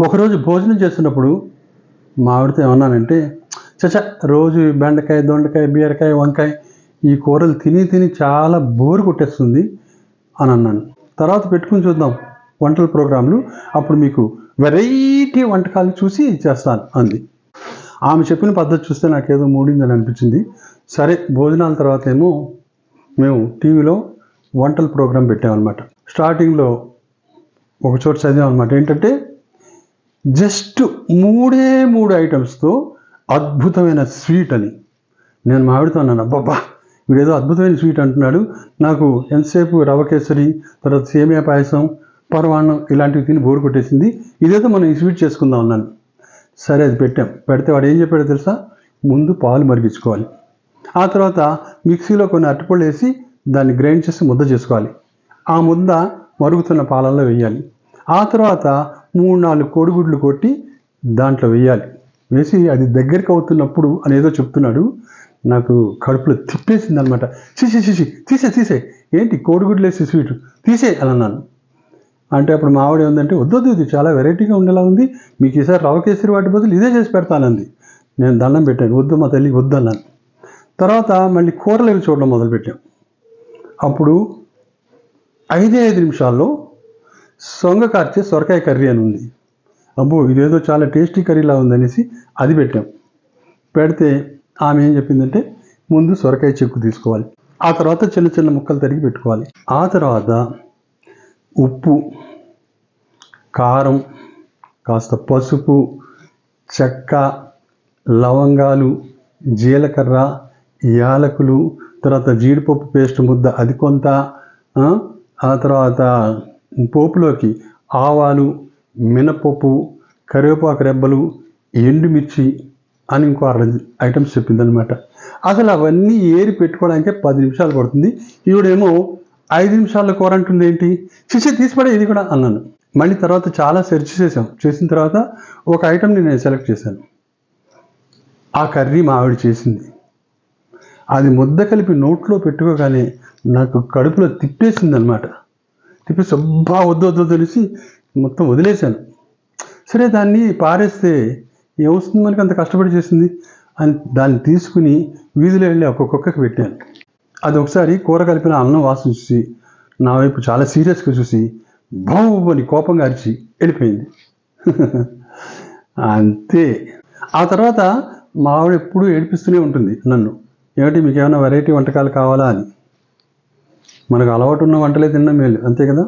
ఒకరోజు భోజనం చేస్తున్నప్పుడు మా ఆవిడతో ఏమన్నానంటే చచ్చ రోజు బెండకాయ దొండకాయ బీరకాయ వంకాయ ఈ కూరలు తిని తిని చాలా బోరు కొట్టేస్తుంది అని అన్నాను. తర్వాత పెట్టుకుని చూద్దాం వంటల ప్రోగ్రాంలు. అప్పుడు మీకు వెరైటీ వంటకాలు చూసి చేస్తాను అంది. ఆమె చెప్పిన పద్ధతి చూస్తే నాకేదో మూడిందని అనిపించింది. సరే భోజనాల తర్వాత ఏమో మేము టీవీలో వంటల ప్రోగ్రాం పెట్టామన్నమాట. స్టార్టింగ్లో ఒక చోట చదివాం అనమాట ఏంటంటే జస్ట్ మూడే మూడు ఐటమ్స్తో అద్భుతమైన స్వీట్ అని నేను మా అన్నాను అబ్బబ్బా వీడేదో అద్భుతమైన స్వీట్ అంటున్నాడు. నాకు ఎంతసేపు రవ కేసరి తర్వాత సేమియా పాయసం పరవాన్నం ఇలాంటివి తిని బోరు కొట్టేసింది. ఇదేదో మనం ఈ స్వీట్ చేసుకుందాం అన్నాను. సరే అది పెట్టాం. పెడితే వాడు ఏం చెప్పాడో తెలుసా? ముందు పాలు మరిగించుకోవాలి. ఆ తర్వాత మిక్సీలో కొన్ని అరటిపళ్ళు వేసి దాన్ని గ్రైండ్ చేసి ముద్ద చేసుకోవాలి. ఆ ముద్ద మరుగుతున్న పాలల్లో వేయాలి. ఆ తర్వాత మూడు నాలుగు కోడిగుడ్లు కొట్టి దాంట్లో వేయాలి. వేసి అది దగ్గరికి అవుతున్నప్పుడు అనేదో చెప్తున్నాడు. నాకు కడుపులో తిప్పేసింది అనమాట చీసే తీసే తీసే తీసే. ఏంటి కోడిగుడ్లు వేసి స్వీట్? తీసే అని అన్నాను. అంటే అప్పుడు మా ఆవిడ ఏంటంటే వద్దొద్దు ఇది చాలా వెరైటీగా ఉండేలా ఉంది. మీకు ఈసారి రవ కేసరి వాటి బదులు ఇదే చేసి పెడతానంది. నేను దండం పెట్టాను. వద్దు మా తల్లి వద్దు అన్నాను. తర్వాత మళ్ళీ కూరలు వెళ్ళి చూడడం మొదలుపెట్టాం. అప్పుడు ఐదే ఐదు నిమిషాల్లో సొంగ కార్చే సొరకాయ కర్రీ అని ఉంది. అబ్బో ఇదేదో చాలా టేస్టీ కర్రీలా ఉందనేసి అది పెట్టాం. పెడితే ఆమె ఏం చెప్పిందంటే ముందు సొరకాయ చెక్కు తీసుకోవాలి. ఆ తర్వాత చిన్న చిన్న ముక్కలు తరిగి పెట్టుకోవాలి. ఆ తర్వాత ఉప్పు కారం కాస్త పసుపు చెక్క లవంగాలు జీలకర్ర యాలకులు తర్వాత జీడిపప్పు పేస్ట్ ముద్ద అది కొంత ఆ, ఆ తర్వాత పోపులోకి ఆవాలు మినపప్పు కరివేపాకు రెబ్బలు ఎండుమిర్చి అని ఇంకో అరవై ఐటమ్స్ చెప్పిందనమాట అసలు అవన్నీ ఏరి పెట్టుకోవడానికే పది నిమిషాలు పడుతుంది. ఈవిడేమో ఐదు నిమిషాల కూర అంటుంది ఏంటి? చిచి తీసిపడే ఇది కూడా అన్నాను. మళ్ళీ తర్వాత చాలా సెర్చ్ చేసాం చేసిన తర్వాత ఒక ఐటమ్ని నేను సెలెక్ట్ చేశాను. ఆ కర్రీ మా ఆవిడ చేసింది. అది ముద్ద కలిపి నోట్లో పెట్టుకోగానే నాకు కడుపులో తిప్పేసింది అనమాట తిప్పేసి అబ్బా వద్దు వద్దు తెలిసి మొత్తం వదిలేశాను. సరే దాన్ని పారేస్తే ఏమొస్తుంది మనకి? అంత కష్టపడి చేసింది. అని దాన్ని తీసుకుని వీధిలో వెళ్ళి ఒక కుక్కకి పెట్టాను. అది ఒకసారి కూర కలిపిన అన్నం వాసన చూసి నా వైపు చాలా సీరియస్గా చూసి బావు కోపంగా అరిచి వెళ్ళిపోయింది. అంతే. ఆ తర్వాత మా ఆవిడ ఎప్పుడూ ఏడిపిస్తూనే ఉంటుంది నన్ను. ఏమిటి మీకు ఏమైనా వెరైటీ వంటకాలు కావాలా అని. మనకు అలవాటు ఉన్న వంటలే తినడం మేలు అంతే కదా?